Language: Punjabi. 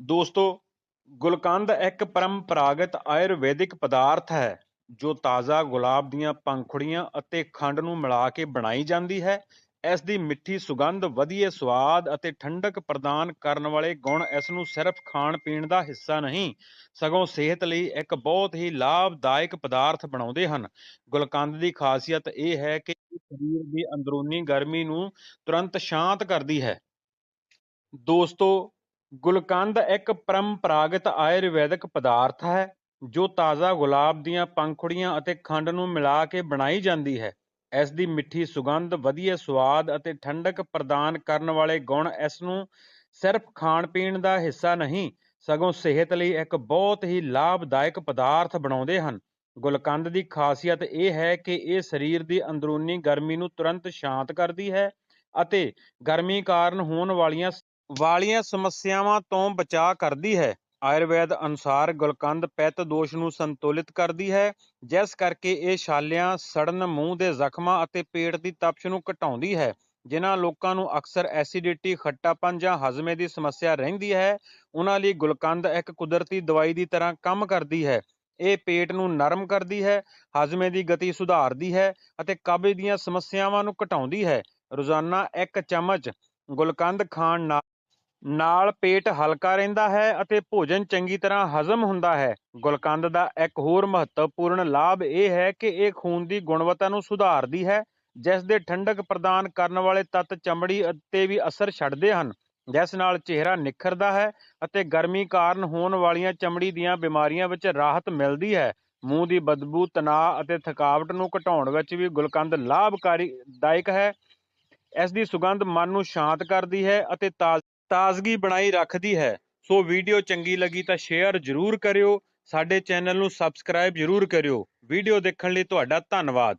ਦੋਸਤੋ, ਗੁਲਕੰਦ ਇੱਕ ਪਰੰਪਰਾਗਤ ਆਯੁਰਵੈਦਿਕ ਪਦਾਰਥ ਹੈ, ਜੋ ਤਾਜ਼ਾ ਗੁਲਾਬ ਦੀਆਂ ਪੰਖੁੜੀਆਂ ਅਤੇ ਖੰਡ ਨੂੰ ਮਿਲਾ ਕੇ ਬਣਾਈ ਜਾਂਦੀ ਹੈ। ਇਸ ਦੀ ਮਿੱਠੀ ਸੁਗੰਧ ਵਧੀਆ ਸਵਾਦ ਅਤੇ ਠੰਡਕ ਪ੍ਰਦਾਨ ਕਰਨ ਵਾਲੇ ਗੁਣ ਇਸ ਨੂੰ ਸਿਰਫ ਖਾਣ ਪੀਣ ਦਾ ਹਿੱਸਾ ਨਹੀਂ, ਸਗੋਂ ਸਿਹਤ ਲਈ ਇੱਕ ਬਹੁਤ ਹੀ ਲਾਭਦਾਇਕ ਪਦਾਰਥ ਬਣਾਉਂਦੇ ਹਨ। ਗੁਲਕੰਦ ਦੀ ਖਾਸੀਅਤ ਇਹ ਹੈ ਕਿ ਇਹ ਸਰੀਰ ਦੀ ਅੰਦਰੂਨੀ ਗਰਮੀ ਨੂੰ ਤੁਰੰਤ ਸ਼ਾਂਤ ਕਰਦੀ ਹੈ। ਦੋਸਤੋ ਗੁਲਕੰਦ ਇੱਕ ਪਰੰਪਰਾਗਤ ਆਯੁਰਵੈਦਿਕ ਪਦਾਰਥ ਹੈ, ਜੋ ਤਾਜ਼ਾ ਗੁਲਾਬ ਦੀਆਂ ਪੰਖੁੜੀਆਂ ਅਤੇ ਖੰਡ ਨੂੰ ਮਿਲਾ ਕੇ ਬਣਾਈ ਜਾਂਦੀ ਹੈ। ਇਸ ਦੀ ਮਿੱਠੀ ਸੁਗੰਧ ਵਧੀਆ ਸਵਾਦ ਅਤੇ ਠੰਡਕ ਪ੍ਰਦਾਨ ਕਰਨ ਵਾਲੇ ਗੁਣ ਇਸ ਨੂੰ ਸਿਰਫ ਖਾਣ ਪੀਣ ਦਾ ਹਿੱਸਾ ਨਹੀਂ, ਸਗੋਂ ਸਿਹਤ ਲਈ ਇੱਕ ਬਹੁਤ ਹੀ ਲਾਭਦਾਇਕ ਪਦਾਰਥ ਬਣਾਉਂਦੇ ਹਨ। ਗੁਲਕੰਦ ਦੀ ਖਾਸੀਅਤ ਇਹ ਹੈ ਕਿ ਇਹ ਸਰੀਰ ਦੀ ਅੰਦਰੂਨੀ ਗਰਮੀ ਨੂੰ ਤੁਰੰਤ ਸ਼ਾਂਤ ਕਰਦੀ ਹੈ ਅਤੇ ਗਰਮੀ ਕਾਰਨ ਹੋਣ ਵਾਲੀਆਂ ਵਾਲੀਆਂ ਸਮੱਸਿਆਵਾਂ ਤੋਂ ਬਚਾਅ ਕਰਦੀ ਹੈ। ਆਯੁਰਵੇਦ ਅਨੁਸਾਰ ਗੁਲਕੰਦ ਪਿੱਤ ਦੋਸ਼ ਨੂੰ ਸੰਤੁਲਿਤ ਕਰਦੀ ਹੈ, ਜਿਸ ਕਰਕੇ ਇਹ ਛਾਲਿਆਂ, ਸੜਨ, ਮੂੰਹ ਦੇ ਜ਼ਖਮਾਂ ਅਤੇ ਪੇਟ ਦੀ ਤਪਸ਼ ਨੂੰ ਘਟਾਉਂਦੀ ਹੈ। ਜਿਨ੍ਹਾਂ ਲੋਕਾਂ ਨੂੰ ਅਕਸਰ ਐਸਿਡਿਟੀ, ਖੱਟਾਪਨ ਜਾਂ ਹਜ਼ਮੇ ਦੀ ਸਮੱਸਿਆ ਰਹਿੰਦੀ ਹੈ ਉਹਨਾਂ ਲਈ ਗੁਲਕੰਦ ਇੱਕ ਕੁਦਰਤੀ ਦਵਾਈ ਦੀ ਤਰ੍ਹਾਂ ਕੰਮ ਕਰਦੀ ਹੈ। ਇਹ ਪੇਟ ਨੂੰ ਨਰਮ ਕਰਦੀ ਹੈ, ਹਜ਼ਮੇ ਦੀ ਗਤੀ ਸੁਧਾਰਦੀ ਹੈ ਅਤੇ ਕਬਜ਼ ਦੀਆਂ ਸਮੱਸਿਆਵਾਂ ਨੂੰ ਘਟਾਉਂਦੀ ਹੈ। ਰੋਜ਼ਾਨਾ ਇੱਕ ਚਮਚ ਗੁਲਕੰਦ ਖਾਣ ਨਾਲ ਨਾਲ ਪੇਟ ਹਲਕਾ ਰਹਿੰਦਾ ਹੈ ਅਤੇ ਭੋਜਨ ਚੰਗੀ ਤਰ੍ਹਾਂ ਹਜ਼ਮ ਹੁੰਦਾ ਹੈ। ਗੁਲਕੰਦ ਦਾ ਇੱਕ ਹੋਰ ਮਹੱਤਵਪੂਰਨ ਲਾਭ ਇਹ ਹੈ ਕਿ ਇਹ ਖੂਨ ਦੀ ਗੁਣਵੱਤਾ ਨੂੰ ਸੁਧਾਰਦੀ ਹੈ, ਜਿਸ ਦੇ ਠੰਡਕ ਪ੍ਰਦਾਨ ਕਰਨ ਵਾਲੇ ਤੱਤ ਚਮੜੀ ਉੱਤੇ ਵੀ ਅਸਰ ਛੱਡਦੇ ਹਨ। ਜਿਸ ਨਾਲ ਚਿਹਰਾ ਨਿਖਰਦਾ ਹੈ ਅਤੇ ਗਰਮੀ ਕਾਰਨ ਹੋਣ ਵਾਲੀਆਂ ਚਮੜੀ ਦੀਆਂ ਬਿਮਾਰੀਆਂ ਵਿੱਚ ਰਾਹਤ ਮਿਲਦੀ ਹੈ। ਮੂੰਹ ਦੀ ਬਦਬੂ, ਤਣਾਅ ਅਤੇ ਥਕਾਵਟ ਨੂੰ ਘਟਾਉਣ ਵਿੱਚ ਵੀ ਗੁਲਕੰਦ ਲਾਭਕਾਰੀ ਦਾਇਕ ਹੈ। ਇਸ ਦੀ ਸੁਗੰਧ ਮਨ ਨੂੰ ਸ਼ਾਂਤ ਕਰਦੀ ਹੈ ਅਤੇ ਤਾਜ਼ ਤਾਜ਼ਗੀ ਬਣਾਈ ਰੱਖਦੀ ਹੈ। ਸੋ ਵੀਡੀਓ ਚੰਗੀ ਲੱਗੀ ਤਾਂ ਸ਼ੇਅਰ ਜ਼ਰੂਰ ਕਰਿਓ। ਸਾਡੇ ਚੈਨਲ ਨੂੰ ਸਬਸਕ੍ਰਾਈਬ ਜ਼ਰੂਰ ਕਰਿਓ। ਵੀਡੀਓ ਦੇਖਣ ਲਈ ਤੁਹਾਡਾ ਧੰਨਵਾਦ।